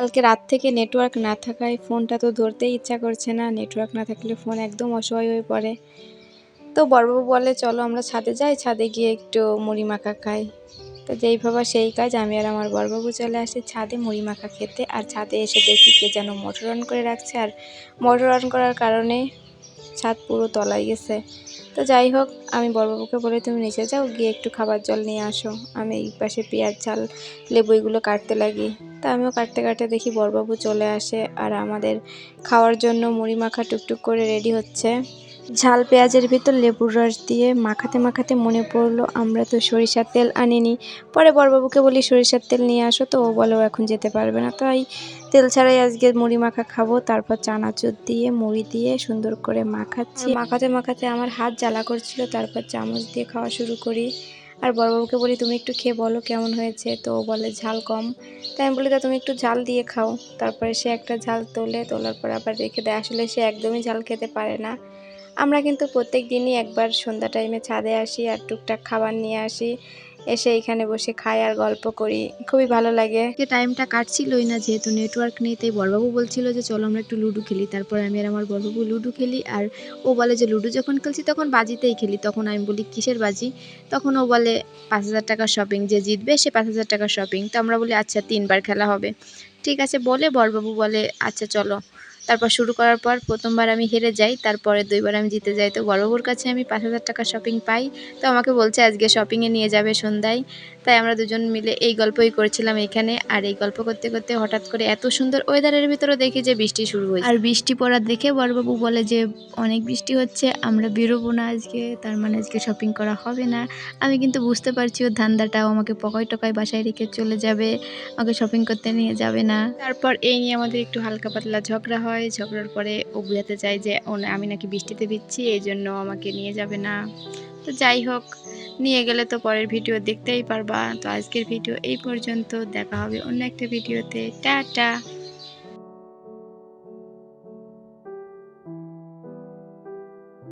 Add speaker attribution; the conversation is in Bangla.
Speaker 1: কালকে রাত থেকে নেটওয়ার্ক না থাকায় ফোনটা তো ধরতেই ইচ্ছা করছে না। নেটওয়ার্ক না থাকলে ফোন একদম অসহায় হয়ে পড়ে। তো বড়বাবু বলে, চলো আমরা ছাদে যাই, ছাদে গিয়ে একটু মুড়ি মাখা খাই। তো যেই ভাবা সেই কাজ, আমি আর আমার বড়বাবু চলে আসি ছাদে মুড়ি মাখা খেতে। আর ছাদে এসে দেখি কে যেন মোটর অন করে রাখছে। আর মোটর অন করার কারণে ছাদ পুরো তলায় গেছে। তো যাই হোক, আমি বড়বাবুকে বলে, তুমি নিচে যাও, গিয়ে একটু খাবার জল নিয়ে আসো। আমি এই পাশে পেঁয়াজ ঝাল লেবু এগুলো কাটতে লাগি। তা আমিও কাটতে কাটতে দেখি বড়বাবু চলে আসে আর আমাদের খাওয়ার জন্য মুড়ি মাখা টুকটুক করে রেডি হচ্ছে। ঝাল, পেঁয়াজের ভিতর লেবুর রস দিয়ে মাখাতে মাখাতে মনে পড়ল, আমরা তো সরিষার তেল আনিনি। পরে বড়বাবুকে বলি, সরিষার তেল নিয়ে আসো তো। ও বলে এখন যেতে পারবে না। তাই তেল ছাড়াই আজকে মুড়ি মাখা খাব। তারপর চানাচুর দিয়ে, মুড়ি দিয়ে সুন্দর করে মাখাচ্ছি। মাখাতে মাখাতে আমার হাত জ্বালা করছিল, তারপর চামচ দিয়ে খাওয়া শুরু করি। আর বড় বড়বাবুকে বলি, তুমি একটু খেয়ে বলো কেমন হয়েছে? তো বলে, ঝাল কম। তাই আমি বলি, তা তুমি একটু ঝাল দিয়ে খাও। তারপরে সে একটা ঝাল তোলে, তোলার পর আবার রেখে দেয়। আসলে সে একদমই ঝাল খেতে পারে না। আমরা কিন্তু প্রত্যেক দিনই একবার সন্ধ্যা টাইমে ছাদে আসি আর টুকটাক খাবার নিয়ে আসি। এসে এখানে বসে খাই আর গল্প করি। খুবই ভালো লাগে।
Speaker 2: আজকে টাইমটা কাটছিলই না যেহেতু নেটওয়ার্ক নেই, তাই বড়বাবু বলছিল যে, চলো আমরা একটু লুডো খেলি। তারপর আমি আর আমার বড়বাবু লুডো খেলি আর ও বলে যে, লুডো যখন খেলছি তখন বাজিতেই খেলি। তখন আমি বলি, কিসের বাজি? তখন ও বলে, পাঁচ হাজার টাকা শপিং যে জিতবে সে পাঁচ হাজার টাকা শপিং তো আমরা বলি আচ্ছা তিনবার খেলা হবে। ঠিক আছে, বলে বড়বাবু বলে আচ্ছা চলো। তারপর শুরু করার পর প্রথমবার আমি হেরে যাই তারপরে দুইবার আমি জিতে যাই। তো বড়বাবুর কাছে আমি পাঁচ হাজার টাকা শপিং পাই। তো আমাকে বলছে আজকে শপিংয়ে নিয়ে যাবে সন্ধ্যায়। তাই আমরা দুজন মিলে এই গল্পই করছিলাম এখানে। আর এই গল্প করতে করতে হঠাৎ করে এত সুন্দর ওয়েদারের ভিতরে দেখি যে বৃষ্টি শুরু হয়েছে। আর বৃষ্টি পড়া দেখে বড়বাবু বলে যে অনেক বৃষ্টি হচ্ছে আমরা বেরোবো না আজকে। তার মানে আজকে শপিং করা হবে না। আমি কিন্তু বুঝতে পারছি ওর ধান্দাটাও আমাকে পকায় টকায় বাসায় রেখে চলে যাবে। আমাকে শপিং করতে নিয়ে যাবে না। তারপর এই নিয়ে আমাদের একটু হালকা পাতলা ঝগড়া হয়। ঝগড়ার পরে ও বুঝাতে চায় যে, ও আমি নাকি বৃষ্টিতে ভিজছি, এই জন্য আমাকে নিয়ে যাবে না। তো যাই হোক, নিয়ে গেলে তো পরের ভিডিও দেখতেই পারবা। তো আজকের ভিডিও এই পর্যন্ত, দেখা হবে অন্য একটা ভিডিওতে। টাটা!